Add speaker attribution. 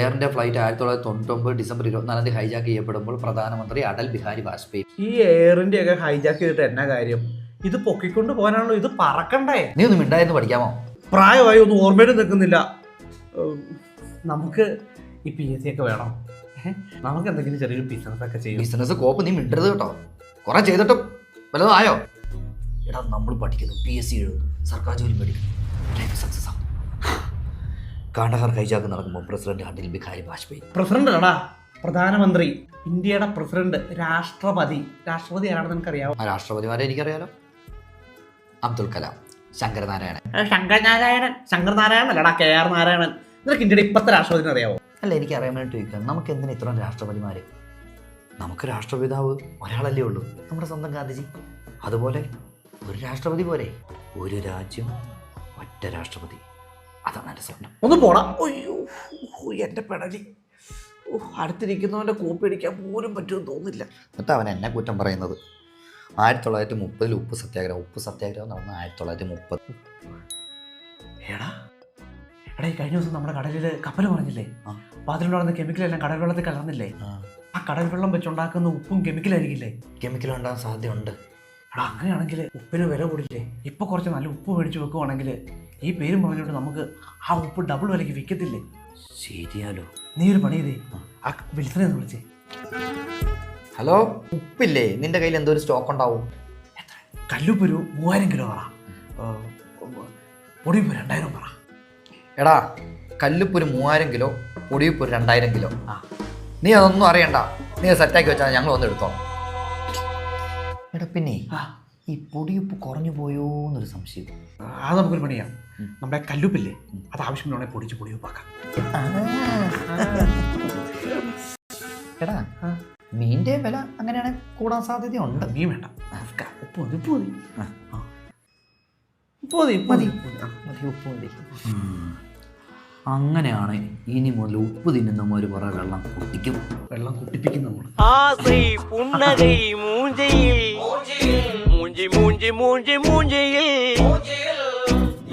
Speaker 1: India flight ആയിരത്തി തൊള്ളായിരത്തി തൊണ്ണൂറ്റൊമ്പത് ഡിസംബർ ഇരുപത്തിനാലാം തീയതി ഹൈജാക്ക് ചെയ്യപ്പെടുമ്പോൾ പ്രധാനമന്ത്രി അടൽ ബിഹാരി വാജ്പേയി.
Speaker 2: ഈ എയറിന്റെ ഒക്കെ ഹൈജാക്ക് ചെയ്തിട്ട് എന്നാ കാര്യം? ഇത് പൊക്കിക്കൊണ്ട് പോകാനാണല്ലോ ഇത് പറക്കണ്ടേ?
Speaker 1: നീ ഒന്ന് മിണ്ടായിരുന്നു പഠിക്കാമോ?
Speaker 2: പ്രായമായി ഒന്നും ഓർമ്മയിലും നിൽക്കുന്നില്ല. നമുക്ക് ഈ പി എസ് സി ഒക്കെ വേണം. നമുക്ക് എന്തെങ്കിലും ചെറിയൊരു ബിസിനസ് ഒക്കെ ചെയ്യും.
Speaker 1: ബിസിനസ് കോപ്പ് നീ മിണ്ടരുത് കേട്ടോ. കുറെ ചെയ്തിട്ടും വല്ലതും ആയോ? എടാ നമ്മൾ പഠിക്കുന്നു പി എസ് സി എഴുതുന്നു സർക്കാർ ജോലി പഠിക്കുന്നു സക്സസ് ആവും. കാണ്ടഹാർ ഹൈജാക്ക് നടക്കുമ്പോൾ പ്രസിഡന്റ് അടൽ ബിഹാരി വാജ്പേയി.
Speaker 2: പ്രസിഡന്റ് ആടാ പ്രധാനമന്ത്രി ഇന്ത്യയുടെ പ്രസിഡന്റ് രാഷ്ട്രപതി. രാഷ്ട്രപതി ആരാണെന്ന് എനിക്കറിയാവോ
Speaker 1: ആ രാഷ്ട്രപതിമാരെ എനിക്കറിയാലോ? അബ്ദുൽ കലാം ശങ്കരനാരായണൻ
Speaker 2: ശങ്കരനാരായണൻ ശങ്കരനാരായണൻ ശങ്കർ നാരായണൻ അല്ലടാ കെ ആർ നാരായണൻ. നിനക്ക് ഇന്ത്യയുടെ ഇപ്പത്തെ രാഷ്ട്രപതിനെ അറിയാവോ?
Speaker 1: അല്ല എനിക്ക് അറിയാൻ വേണ്ടി ചോദിക്കാം. നമുക്ക് എന്തിനാ ഇത്രയും രാഷ്ട്രപതിമാര്? നമുക്ക് രാഷ്ട്രപിതാവ് ഒരാളല്ലേ ഉള്ളൂ. നമ്മുടെ സ്വന്തം ഗാന്ധിജി. അതുപോലെ ഒരു രാഷ്ട്രപതി പോലെ ഒരു രാജ്യം ഒറ്റ രാഷ്ട്രപതി. അതാണ് എന്റെ സ്വപ്നം.
Speaker 2: ഒന്ന് പോടാ. അയ്യോ ഓ, എന്റെ പെടലി. ഓ, അടുത്തിരിക്കുന്നവന്റെ കോപ്പി അടിക്കാൻ പോലും പറ്റുമെന്ന് തോന്നില്ല
Speaker 1: എന്നിട്ട് അവൻ എന്നെ കുറ്റം പറയുന്നത്. ആയിരത്തി തൊള്ളായിരത്തി മുപ്പതിൽ ഉപ്പ് സത്യാഗ്രഹം. ഉപ്പ് സത്യാഗ്രഹം നടന്ന ആയിരത്തി തൊള്ളായിരത്തി മുപ്പത്
Speaker 2: എടാ എടാ ഈ കഴിഞ്ഞ ദിവസം നമ്മുടെ കടലിൽ കപ്പൽ പറഞ്ഞില്ലേ അതിലുണ്ടാകുന്ന കെമിക്കലെല്ലാം കടൽ വെള്ളത്തിൽ കലർന്നില്ലേ? ആ. കടൽ വെള്ളം വെച്ചുണ്ടാക്കുന്ന ഉപ്പും കെമിക്കലായിരിക്കില്ലേ?
Speaker 1: കെമിക്കൽ ഉണ്ടാകാൻ സാധ്യതയുണ്ട്.
Speaker 2: എടാ അങ്ങനെയാണെങ്കിൽ ഉപ്പിന് വില കൂടില്ലേ? ഇപ്പോൾ കുറച്ച് നല്ല ഉപ്പ് മേടിച്ച് വെക്കുവാണെങ്കിൽ ഈ പേരും പറഞ്ഞുകൊണ്ട് നമുക്ക് ആ ഉപ്പ് ഡബിൾ വിലയ്ക്ക് വിൽക്കത്തില്ലേ?
Speaker 1: ശരിയാലോ.
Speaker 2: നീ ഒരു പണി ചെയ്തേ. ആ വിൽസനെ ഒന്ന് വിളിച്ചേ.
Speaker 1: ഹലോ? ഉപ്പില്ലേ? നിന്റെ കയ്യിൽ എന്തോ ഒരു സ്റ്റോക്ക് ഉണ്ടാവും.
Speaker 2: എത്ര? കല്ലുപ്പ് ഒരു മൂവായിരം കിലോ പറ. പൊടിയുപ്പ് രണ്ടായിരം പറ.
Speaker 1: എടാ കല്ലുപ്പ് ഒരു മൂവായിരം കിലോ പൊടിയുപ്പ് ഒരു രണ്ടായിരം കിലോ.
Speaker 2: ആ.
Speaker 1: നീ അതൊന്നും അറിയണ്ട. നീ സെറ്റാക്കി വെച്ചാൽ ഞങ്ങൾ ഒന്ന് എടുത്തോളാം.
Speaker 2: ആ.
Speaker 1: ഈ പൊടിയുപ്പ് കുറഞ്ഞു പോയോ എന്നൊരു സംശയം
Speaker 2: അത് നമുക്കൊരു പണിയാം. നമ്മുടെ കല്ലുപ്പില്ലേ അത് ആവശ്യമുള്ള പൊടിച്ച് പൊടിയുപ്പാക്കാം.
Speaker 1: എടാ. മീന്റെ വില അങ്ങനെയാണ് കൂടാൻ സാധ്യതയുണ്ട്.
Speaker 2: മീൻ വേണ്ട. ഉപ്പ് മതി ഉപ്പ് മതി. ഉപ്പ് മതി. മതി
Speaker 1: ഉപ്പ് മതി. അങ്ങനെയാണ് ഇനി മുതൽ ഉപ്പ് തിന്നുന്നവർ പറ വെള്ളം കുട്ടിക്കും
Speaker 2: വെള്ളം കുട്ടിപ്പിക്കും നമ്മൾ
Speaker 3: മൂഞ്ചയിൽ. മൂഞ്ചി മൂഞ്ചി മൂഞ്ചി മൂഞ്ചയിൽ.